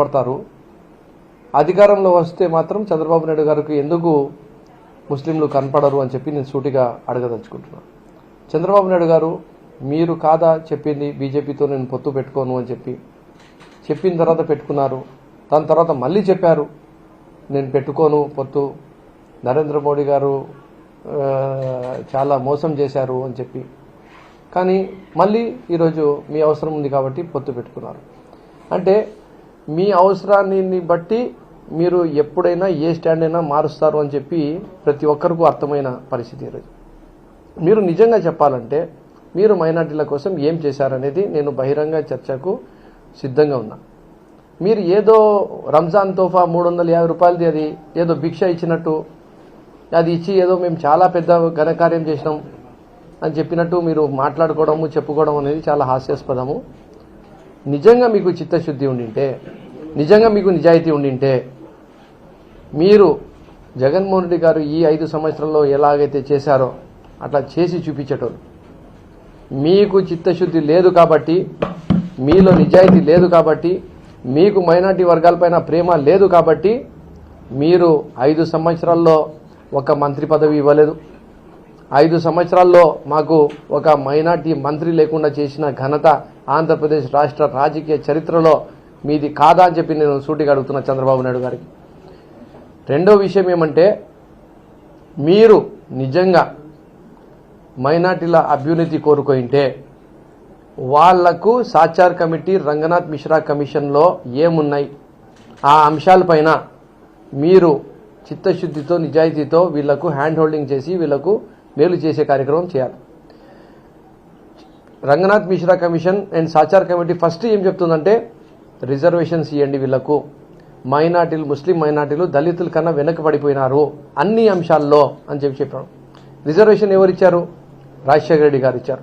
పడతారు. అధికారంలో వస్తే మాత్రం చంద్రబాబు నాయుడు గారికి ఎందుకు ముస్లింలు కనపడరు అని చెప్పి నేను సూటిగా అడగదలుచుకుంటున్నాను. చంద్రబాబు నాయుడు గారు మీరు కాదా చెప్పింది బీజేపీతో నేను పొత్తు పెట్టుకోను అని చెప్పి చెప్పిన తర్వాత పెట్టుకున్నారు. దాని తర్వాత మళ్ళీ చెప్పారు నేను పెట్టుకోను పొత్తు. నరేంద్ర మోడీ గారు చాలా మోసం చేశారు అని చెప్పి. కానీ మళ్ళీ ఈరోజు మీ అవసరం ఉంది కాబట్టి పొత్తు పెట్టుకున్నారు. అంటే మీ అవసరాన్ని బట్టి మీరు ఎప్పుడైనా ఏ స్టాండ్ అయినా మారుస్తారు అని చెప్పి ప్రతి ఒక్కరికూ అర్థమైన పరిస్థితి ఈరోజు. మీరు నిజంగా చెప్పాలంటే మీరు మైనార్టీల కోసం ఏం చేశారనేది నేను బహిరంగ చర్చకు సిద్ధంగా ఉన్నా. మీరు ఏదో రంజాన్ తోఫా మూడు వందల యాభై రూపాయలది అది ఏదో భిక్ష ఇచ్చినట్టు అది ఇచ్చి ఏదో మేము చాలా పెద్ద ఘనకార్యం చేసినాం అని చెప్పినట్టు మీరు మాట్లాడుకోవడము చెప్పుకోవడం అనేది చాలా హాస్యాస్పదము. నిజంగా మీకు చిత్తశుద్ధి ఉండింటే నిజంగా మీకు నిజాయితీ ఉండింటే మీరు జగన్మోహన్ రెడ్డి గారు ఈ ఐదు సంవత్సరాల్లో ఎలాగైతే చేశారో అట్లా చేసి చూపించేటోళ్ళు. మీకు చిత్తశుద్ధి లేదు కాబట్టి మీలో నిజాయితీ లేదు కాబట్టి మీకు మైనార్టీ వర్గాలపైన ప్రేమ లేదు కాబట్టి మీరు ఐదు సంవత్సరాల్లో ఒక మంత్రి పదవి ఇవ్వలేదు. ఐదు సంవత్సరాల్లో మాకు ఒక మైనార్టీ మంత్రి లేకుండా చేసిన ఘనత ఆంధ్రప్రదేశ్ రాష్ట్ర రాజకీయ చరిత్రలో మీది కాదా అని చెప్పి నేను సూటిగా అడుగుతున్నా చంద్రబాబు నాయుడు గారికి. రెండో విషయం ఏమంటే మీరు నిజంగా మైనార్టీల అభ్యున్నతి కోరుకుంటే వాళ్ళకు సాచార్ కమిటీ రంగనాథ్ మిశ్రా కమిషన్లో ఏమున్నాయి? ఆ అంశాలపైన మీరు చిత్తశుద్ధితో నిజాయితీతో వీళ్ళకు హ్యాండ్ హోల్డింగ్ చేసి వీళ్ళకు మేలు చేసే కార్యక్రమం చేయాలి. Ranganath Mishra commission and Sachar committee first ఏం చెప్తుందంటే రిజర్వేషన్స్ ఇవ్వండి వీళ్ళకు మైనార్టీలు ముస్లిం మైనార్టీలు దళితుల కన్నా వెనకబడిపోయినారు అన్ని అంశాల్లో అని చెప్పి చెప్పారు. రిజర్వేషన్ ఎవరు ఇచ్చారు రాజశేఖర రెడ్డి గారు ఇచ్చారు